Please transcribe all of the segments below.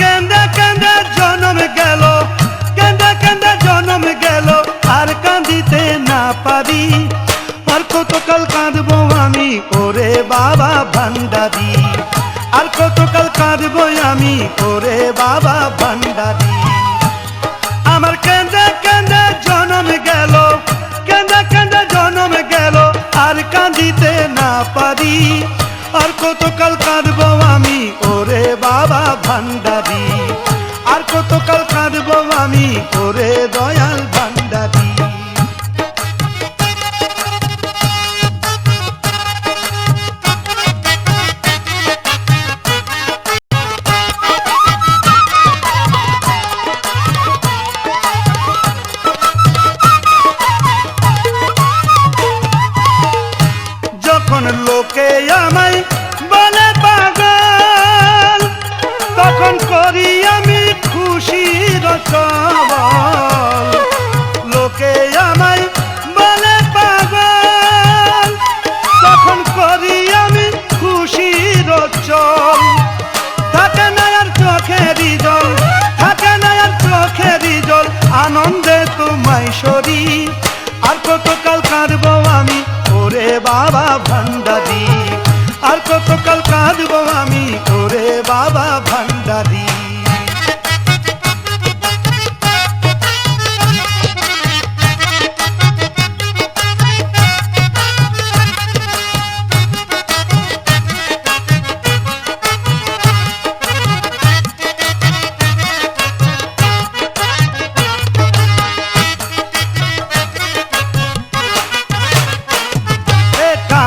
কান্দা কান্দা জনম গেল, কান্দা কান্দা জনম গেল, আর কান্দিতে না পারি। আর কতকাল কাঁদবো আমি, ওরে বাবা ভান্ডারি। আর কতকাল কাঁদবো আমি, ওরে বাবা ভান্ডারি। আমার কান্দা কান্দা জনম গেল, কান্দা কান্দা জনম গেল, আর কান্দিতে না পারি। আর কতকাল কাঁদবো ভান্ডারি। আর কতকাল কাঁদব আমি করে দয়াল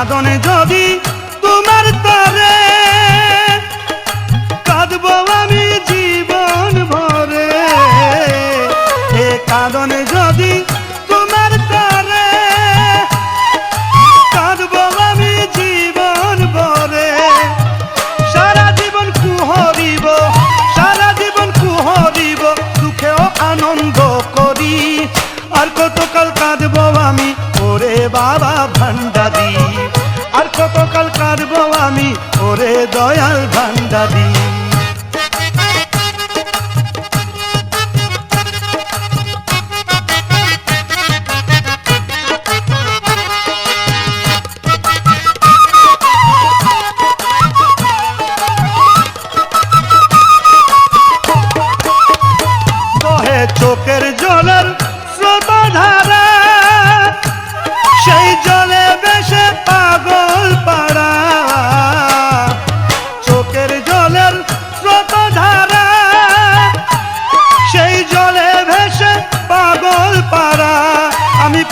এ কাঁদনে যদি তোমার তরে কাঁদবো আমি জীবন ভরে। এ কাঁদনে যদি তোমার তরে কাঁদবো আমি জীবন ভরে। সারা জীবন কুহরিব, সারা জীবন কুহরিব সুখেও আনন্দ করি। আর কতকাল কাঁদবো আমি, ওরে বাবা ভান্ডারি ওরে দয়াল ভান্ডারি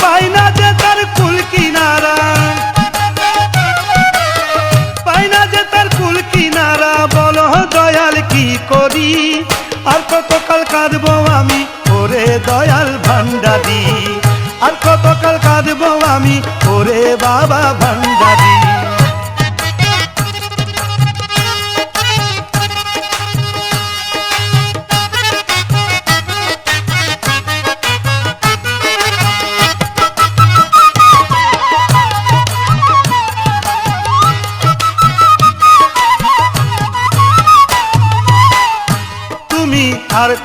পাই না যে কিনারা। পাই না যে কিনারা, বল দয়াল কি করি? আর কতকাল কাঁদব আমি ওরে দয়াল ভান্ডারি আর কতকাল কাঁদবো আমি ওরে বাবা ভান্ডারি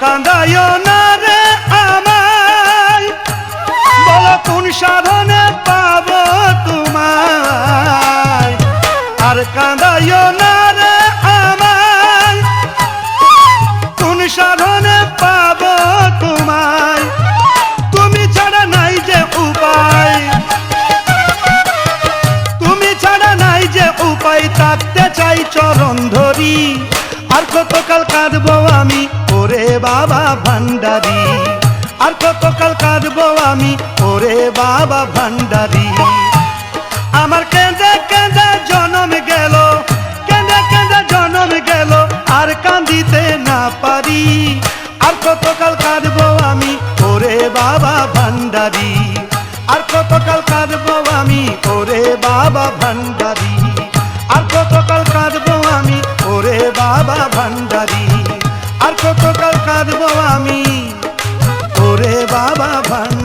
কাঁদাইও না রে আমায়। বলো কোন সাধনে পাব তোমায়। আর কাঁদাইও না রে আমায়। কোন সাধনে ওরে বাবা ভান্ডারি। আর কতকাল কাঁদবো আমি? ওরে বাবা ভান্ডারি। আমার কেঁদে কেঁদে জনম গেল, কেঁদে কেঁদে জনম গেল, আর কাঁদিতে না পারি। আর কতকাল কাঁদবো আমি? ওরে বাবা ভান্ডারি। আর কতকাল কাঁদবো আমি? ওরে বাবা ভান্ডারি। আর কতকাল কাঁদবো আমি? ওরে বাবা ভান্ডারি। থাকব আমি। ওরে বাবা ভান